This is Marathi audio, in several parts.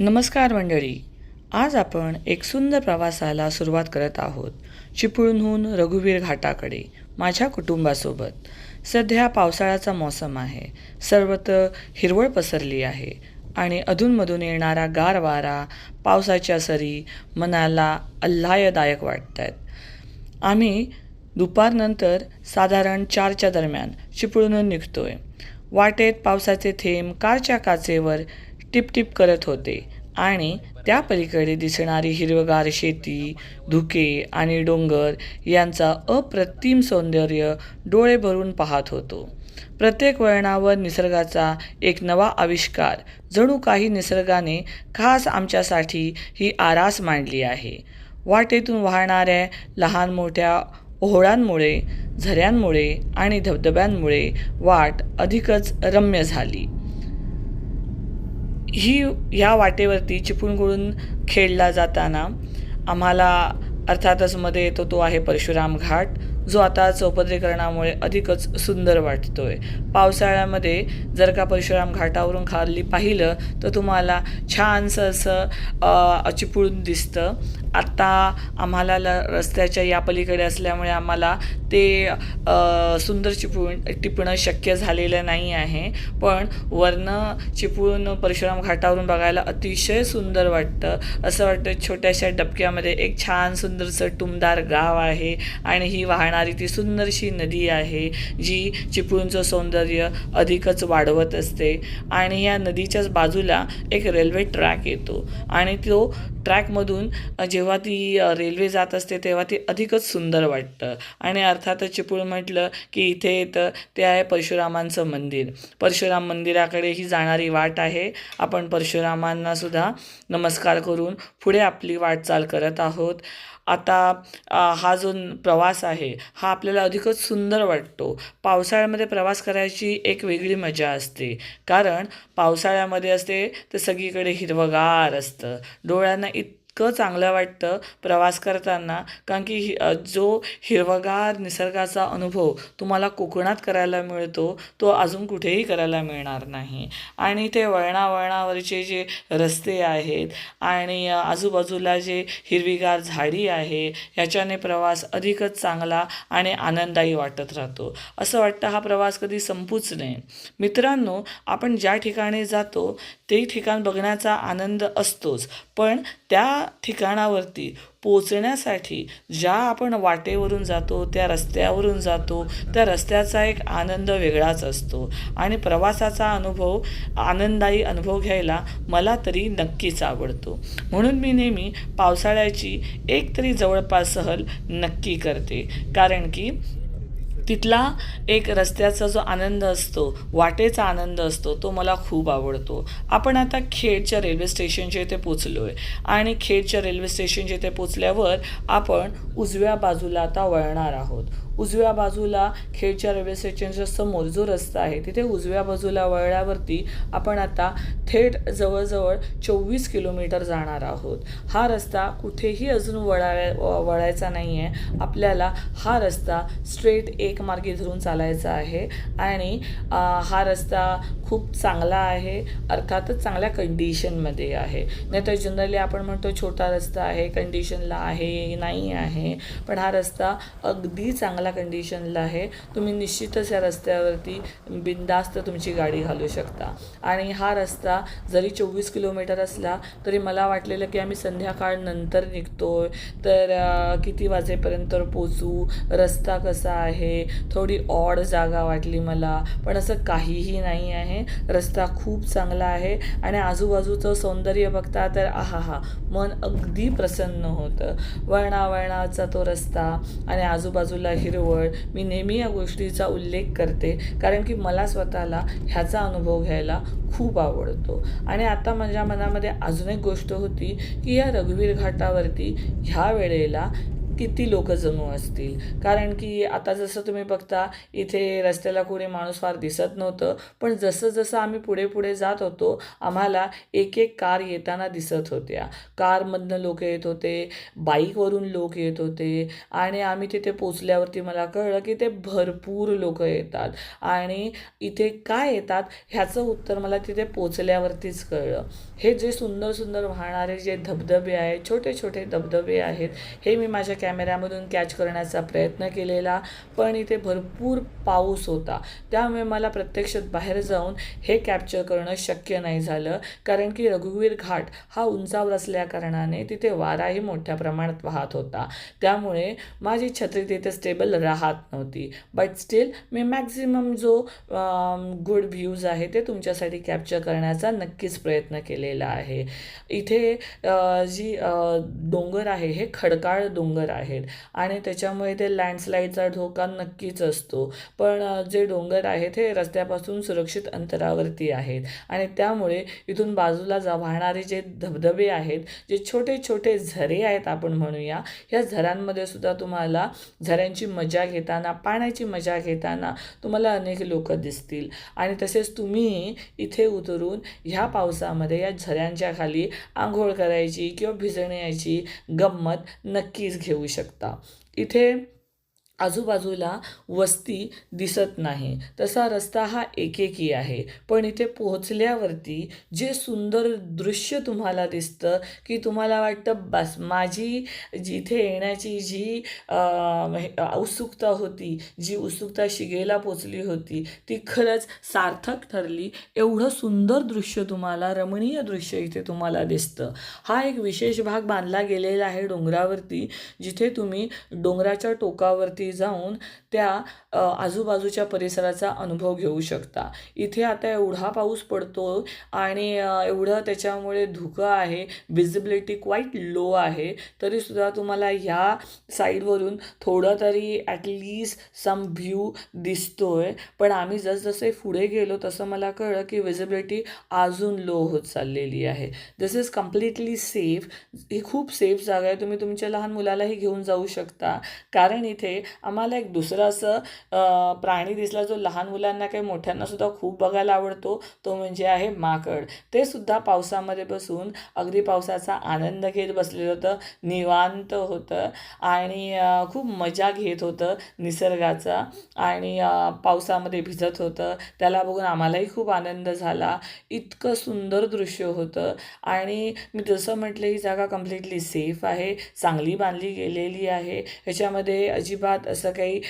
नमस्कार मंडळी. आज आपण एक सुंदर प्रवासाला सुरुवात करत आहोत. चिपळूणहून रघुवीर घाटाकडे माझ्या कुटुंबासोबत. सध्या पावसाळ्याचा मौसम आहे. सर्वत्र हिरवळ पसरली आहे आणि अधूनमधून येणारा गार वारा पावसाच्या सरी मनाला आल्हायदायक वाटत आहेत आम्ही दुपारनंतर साधारण चारच्या दरम्यान चिपळूणहून निघतोय. वाटेत पावसाचे थेंब कारच्या काचेवर टिपटिप करत होते. आणि त्या पलीकडे दिसणारी हिरवगार शेती धुके आणि डोंगर यांचा अप्रतिम सौंदर्य डोळे भरून पाहत होतो. प्रत्येक वळणावर निसर्गाचा एक नवा आविष्कार जणू काही निसर्गाने खास आमच्यासाठी ही आरास मांडली आहे. वाटेतून वाहणाऱ्या लहान मोठ्या ओहोळांमुळे झऱ्यांमुळे आणि धबधब्यांमुळे वाट अधिकच रम्य झाली. ही ह्या वाटेवरती चिपळूणकडून खेळला जाताना आम्हाला अर्थातच मध्ये येतो तो आहे परशुराम घाट. जो आता चौपदरीकरणामुळे अधिकच सुंदर वाटतोय. पावसाळ्यामध्ये जर का परशुराम घाटावरून खाली पाहिलं तर तुम्हाला छानसं असं चिपळून दिसतं. आत्ता आम्हाला ल रस्त्याच्या या पलीकडे असल्यामुळे आम्हाला ते सुंदर चिपळूण टिपणं शक्य झालेलं नाही आहे. पण वरनं चिपळूण परशुराम घाटावरून बघायला अतिशय सुंदर वाटतं. असं वाटतं छोट्याशा डबक्यामध्ये एक छान सुंदरसं टुमदार गाव आहे आणि ही वाहणारी ती सुंदरशी नदी आहे जी चिपळूणचं सौंदर्य अधिकच वाढवत असते. आणि या नदीच्याच बाजूला एक रेल्वे ट्रॅक येतो. आणि तो ट्रॅकमधून जेव्हा ती रेल्वे जात असते तेव्हा ती अधिकच सुंदर वाटतं. आणि अर्थातच चिपळूण म्हटलं की इथे येतं ते आहे परशुरामांचं मंदिर. परशुराम मंदिराकडे ही जाणारी वाट आहे. आपण परशुरामांना सुद्धा नमस्कार करून पुढे आपली वाटचाल करत आहोत. आता हा जो प्रवास आहे हा आपल्याला अधिकच सुंदर वाटतो. पावसाळ्यामध्ये प्रवास करायची एक वेगळी मजा असते. कारण पावसाळ्यामध्ये असते तर सगळीकडे हिरवगार असतं. डोळ्यांना इतकं चांगलं वाटतं प्रवास करताना. कारण की जो हिरवगार निसर्गाचा अनुभव तुम्हाला कोकणात करायला मिळतो तो अजून कुठेही करायला मिळणार नाही. आणि ते वळणावळणावरचे जे रस्ते आहेत आणि आजूबाजूला जे हिरवीगार झाडी आहे ह्याच्याने प्रवास अधिकच चांगला आणि आनंददायी वाटत राहतो. असं वाटतं हा प्रवास कधी संपूच नये मित्रांनो आपण ज्या ठिकाणी जातो ते ठिकाण बघण्याचा आनंद असतोच. पण त्या ठिकाणावरती पोचण्यासाठी ज्या आपण वाटेवरून जातो त्या रस्त्यावरून जातो त्या रस्त्याचा एक आनंद वेगळाच असतो. आणि प्रवासाचा अनुभव आनंददायी अनुभव घ्यायला मला तरी नक्कीच आवडतो. म्हणून मी नेहमी पावसाळ्याची एक तरी जवळपास सहल नक्की करते. कारण की तिथला एक रस्त्याचा जो आनंद असतो वाटेचा आनंद असतो तो मला खूप आवडतो. आपण आता खेडच्या रेल्वे स्टेशनच्या इथे पोचलो आहे आणि खेडच्या रेल्वे स्टेशनच्या इथे पोचल्यावर आपण उजव्या बाजूला आता वळणार आहोत. उजव्या बाजूला खेडच्या रेल्वे स्टेशनच्या समोर जो रस्ता आहे तिथे उजव्या बाजूला वळल्यावरती आपण आता थेट जवळजवळ चोवीस किलोमीटर जाणार आहोत. हा रस्ता कुठेही अजून वळाव्या वळायचा नाही आहे आपल्याला हा रस्ता स्ट्रेट एक मार्गी धरून चालायचा आहे आणि हा रस्ता खूप चांगला आहे अर्थातच चांगल्या कंडिशनमध्ये आहे. नाहीतर जनरली आपण म्हणतो छोटा रस्ता आहे कंडिशनला आहे नाही आहे. पण हा रस्ता अगदी चांगला कंडिशनला आहे. तुम्ही निश्चितच या रस्त्यावरती बिनधास्त तुमची गाडी घालू शकता. आणि हा रस्ता जरी चोवीस किलोमीटर असला तरी मला वाटलेलं की आम्ही संध्याकाळ नंतर निघतोय. तर किती वाजेपर्यंत पोचू? रस्ता कसा आहे? थोडी ऑड जागा वाटली मला. पण असं काहीही नाही आहे. रस्ता खूप चांगला आहे आणि आजूबाजूचं सौंदर्य बघता तर आहा हा मन अगदी प्रसन्न होतं. वळणावळणाचा तो रस्ता आणि आजूबाजूला हिरवळ मी नेहमी या गोष्टीचा उल्लेख करते कारण की मला स्वतःला ह्याचा अनुभव घ्यायला खूप आवडतो. आणि आता माझ्या मनामध्ये अजून एक गोष्ट होती की या रघुवीर घाटावरती ह्या वेळेला किती लोक जणू असतील? कारण की आता जसं तुम्ही बघता इथे रस्त्याला कोणी माणूस फार दिसत नव्हतं. पण जसं जसं आम्ही पुढे पुढे जात होतो आम्हाला एक एक कार येताना दिसत होत्या. कारमधनं लोक येत होते बाईकवरून लोक येत होते. आणि आम्ही तिथे पोचल्यावरती मला कळलं की ते भरपूर लोक येतात. आणि इथे काय येतात ह्याचं उत्तर मला तिथे पोचल्यावरतीच कळलं. हे जे सुंदर सुंदर वाहणारे जे धबधबे आहेत छोटे छोटे धबधबे आहेत हे मी माझ्या कॅमेऱ्यामधून कॅच करण्याचा प्रयत्न केलेला पण इथे भरपूर पाऊस होता. त्यामुळे मला प्रत्यक्षात बाहेर जाऊन हे कॅप्चर करणं शक्य नाही झालं. कारण की रघुवीर घाट हा उंचावर असल्याकारणाने तिथे वाराही मोठ्या प्रमाणात वाहत होता. त्यामुळे माझी छत्री तिथे स्टेबल राहत नव्हती. बट स्टील मी मॅक्झिमम जो गुड व्ह्यूज आहे ते तुमच्यासाठी कॅप्चर करण्याचा नक्कीच प्रयत्न केलेला आहे. इथे जी डोंगर आहे हे खडकाळ डोंगर आहेत. आणि त्याच्यामुळे ते लँडस्लाईडचा धोका नक्कीच असतो. पण जे डोंगर आहेत हे रस्त्यापासून सुरक्षित अंतरावरती आहेत. आणि त्यामुळे इथून बाजूला जा वाहणारे जे धबधबे आहेत जे छोटे छोटे झरे आहेत आपण म्हणूया ह्या झऱ्यांमध्ये सुद्धा तुम्हाला झऱ्यांची मजा घेताना पाण्याची मजा घेताना तुम्हाला अनेक लोक दिसतील. आणि तसेच तुम्ही इथे उतरून ह्या पावसामध्ये या झऱ्यांच्या खाली आंघोळ करायची किंवा भिजण्याची गंमत नक्कीच घेऊ शकता. इथे आजूबाजूला वस्ती दिसत नाही. तसा रस्ता हा एकेकी आहे. पण इथे पोहोचल्यावरती जे सुंदर दृश्य तुम्हाला दिसतं की तुम्हाला वाटतं बस माझी जिथे येण्याची जी उत्सुकता होती जी उत्सुकता शिगेला पोचली होती ती खरंच सार्थक ठरली. एवढं सुंदर दृश्य तुम्हाला रमणीय दृश्य इथे तुम्हाला दिसतं. हा एक विशेष भाग बांधला गेलेला आहे डोंगरावरती जिथे तुम्ही डोंगराच्या टोकावरती जाऊन त्या अ, आजूबाजूच्या परिसराचा अनुभव घेऊ शकता. इथे आता एवढा पाऊस पडतो आणि एवढं त्याच्यामुळे धुकं आहे विजिबिलिटी क्वाईट लो आहे तरीसुद्धा तुम्हाला ह्या साईडवरून थोडं तरी ॲटलिस्ट सम व्ह्यू दिसतो आहे पण आम्ही जसजसे पुढे गेलो तसं मला कळलं की विजिबिलिटी अजून लो होत चाललेली आहे. दिस इज कम्प्लिटली सेफ ही खूप सेफ जागा आहे. तुम्ही तुमच्या लहान मुलालाही घेऊन जाऊ शकता. कारण इथे आम्हाला एक दुसरं असं प्राणी दिसला जो लहान मुलांना काही मोठ्यांनासुद्धा खूप बघायला आवडतो तो म्हणजे आहे माकड. ते सुद्धा पावसामध्ये बसून अगदी पावसाचा आनंद घेत बसलेलं होतं निवांत होतं आणि खूप मजा घेत होतं निसर्गाचा आणि पावसामध्ये भिजत होतं. त्याला बघून आम्हालाही खूप आनंद झाला. इतकं सुंदर दृश्य होतं आणि मी जसं म्हटलं ही जागा कम्प्लिटली सेफ आहे चांगली बांधली गेलेली आहे. ह्याच्यामध्ये अजिबात असं काही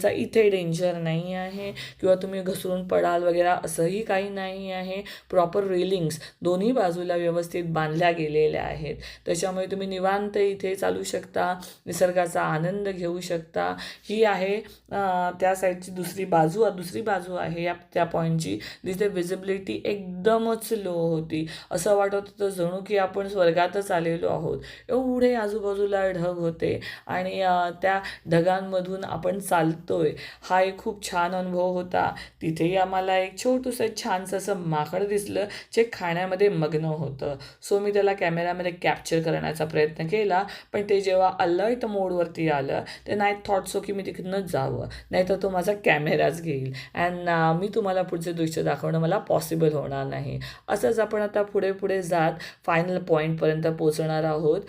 लँडस्लाईडचा इथे डेंजर नाही आहे किंवा तुम्ही घसरून पडाल वगैरे असंही काही नाही आहे. प्रॉपर रेलिंग्स दोन्ही बाजूला व्यवस्थित बांधल्या गेलेल्या आहेत. त्याच्यामुळे तुम्ही निवांत इथे चालू शकता निसर्गाचा आनंद घेऊ शकता. ही आहे त्या साईडची दुसरी बाजू. दुसरी बाजू आहे या त्या पॉईंटची जिथे विजिबिलिटी एकदमच लो होती. असं वाटत होतं जणू की आपण स्वर्गातच आलेलो आहोत. एवढे आजूबाजूला ढग होते आणि त्या ढगांमधून आपण चालतोय हा एक खूप छान अनुभव होता. तिथेही आम्हाला एक छोटंसं छानसं असं माकड दिसलं जे खाण्यामध्ये मग्न होतं. सो मी त्याला कॅमेऱ्यामध्ये कॅप्चर करण्याचा प्रयत्न केला पण ते जेव्हा अलर्ट मोडवरती आलं ते नाही थॉट सो की मी तिकडनंच जावं. नाहीतर तो माझा कॅमेराच घेईल. अँड मी तुम्हाला पुढचे दृश्य दाखवणं मला पॉसिबल होणार नाही. असंच आपण आता पुढे पुढे जात फायनल पॉईंटपर्यंत पोचणार आहोत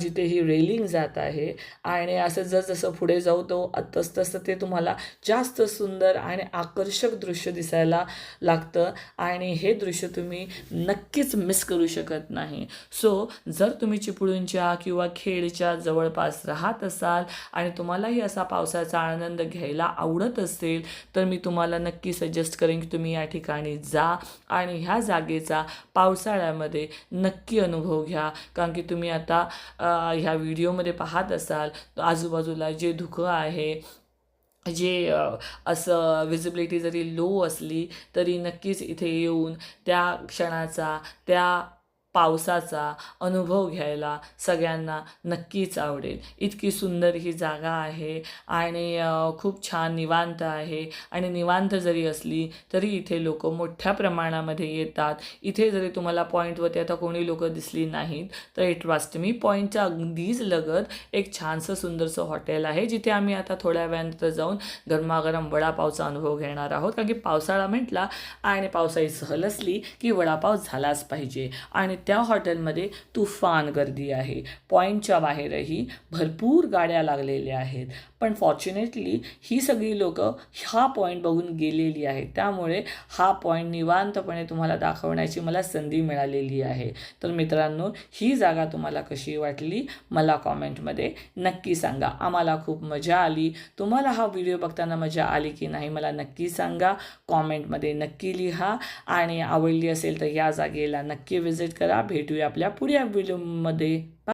जिथे ही रेलिंग जात आहे. आणि असं जसजसं पुढे जाऊ तो तस तसं ते तुम्हाला जास्त सुंदर आणि आकर्षक दृश्य दिसायला लागतं. आणि हे दृश्य तुम्ही नक्कीच मिस करू शकत नाही. सो जर तुम्ही चिपळूणच्या किंवा खेडच्या जवळपास राहत असाल आणि तुम्हालाही असा पावसाचा आनंद घ्यायला आवडत असेल तर मी तुम्हाला नक्की सजेस्ट करेन की तुम्ही या ठिकाणी जा आणि ह्या जागेचा पावसाळ्यामध्ये नक्की अनुभव घ्या. कारण की तुम्ही आता ह्या व्हिडिओमध्ये पाहत असाल आजूबाजूला जे धुकं आहे जे असं विजिबिलिटी जरी लो असली तरी नक्कीच इथे येऊन त्या क्षणाचा त्या पावसाचा अनुभव घ्यायला सगळ्यांना नक्कीच आवडेल. इतकी सुंदर ही जागा आहे आणि खूप छान निवांत आहे आणि निवांत जरी असली तरी इथे लोक मोठ्या प्रमाणामध्ये येतात. इथे जरी तुम्हाला पॉईंटवरती आता कोणी लोक दिसली नाहीत तर इट वास्ट मी पॉईंटच्या अगदीच लगत एक छानसं सुंदरसं हॉटेल आहे जिथे आम्ही आता थोड्या वेळानंतर जाऊन गरमागरम वडापावचा अनुभव घेणार आहोत. कारण की पावसाळा म्हटला आणि पावसाळी सहल असली की वडापाव झालाच पाहिजे आणि त्या हॉटेलमध्ये तुफान गर्दी आहे. पॉईंटच्या बाहेरही भरपूर गाड्या लागलेल्या आहेत. पण फॉर्च्युनेटली ही सगळी लोकं हा पॉईंट बघून गेलेली आहेत. त्यामुळे हा पॉईंट निवांतपणे तुम्हाला दाखवण्याची मला संधी मिळालेली आहे. तर मित्रांनो ही जागा तुम्हाला कशी वाटली मला कॉमेंटमध्ये नक्की सांगा. आम्हाला खूप मजा आली. तुम्हाला हा व्हिडिओ बघताना मजा आली की नाही मला नक्की सांगा. कॉमेंटमध्ये नक्की लिहा. आणि आवडली असेल तर या जागेला नक्की व्हिजिट करा. भेटूया आपल्या पुढच्या व्हिडिओमध्ये